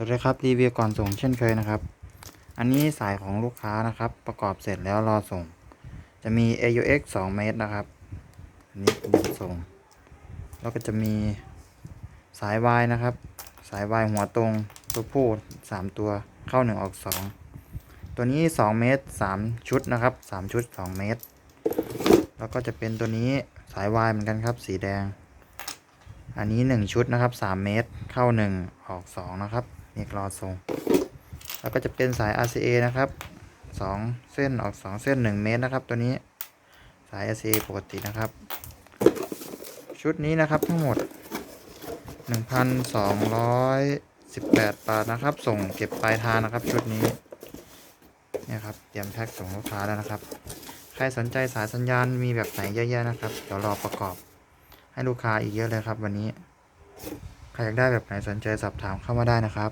สวัสดีครับรีวิวก่อนส่งเช่นเคยนะครับ อันนี้สายของลูกค้านะครับ ประกอบเสร็จแล้วรอส่ง จะมี AUX 2 เมตรนะครับ อันนี้บินส่ง แล้วก็จะมีสาย Y นะครับ สาย Y หัวตรงตัวผู้3 ตัวเข้า 1 ออก 2 ตัวนี้ 2 เมตร 3 ชุดนะครับ 3 ชุด 2 เมตร แล้วก็จะเป็นตัวนี้สาย Y เหมือนกันครับ สีแดง อันนี้ 1 ชุดนะครับ 3 เมตรเข้า 1 ออก 2 นะครับ นี่รอส่งแล้วก็จะเป็นสาย RCA นะครับ2เส้นออก2เส้น1เมตรนะครับ ตัวนี้สาย RCA ปกตินะครับ ชุดนี้นะครับทั้งหมด 1,218 บาทนะครับ ส่งเก็บปลายทางนะครับ ชุดนี้เนี่ยครับเตรียมแพ็คส่งลูกค้าแล้วนะครับ ใครสนใจสายสัญญาณมีแบบไหนเยอะๆนะครับ เดี๋ยวรอประกอบ ให้ลูกค้าอีกเยอะเลยครับ วันนี้ ใครอยากได้แบบไหนสนใจสอบถามเข้ามาได้นะครับ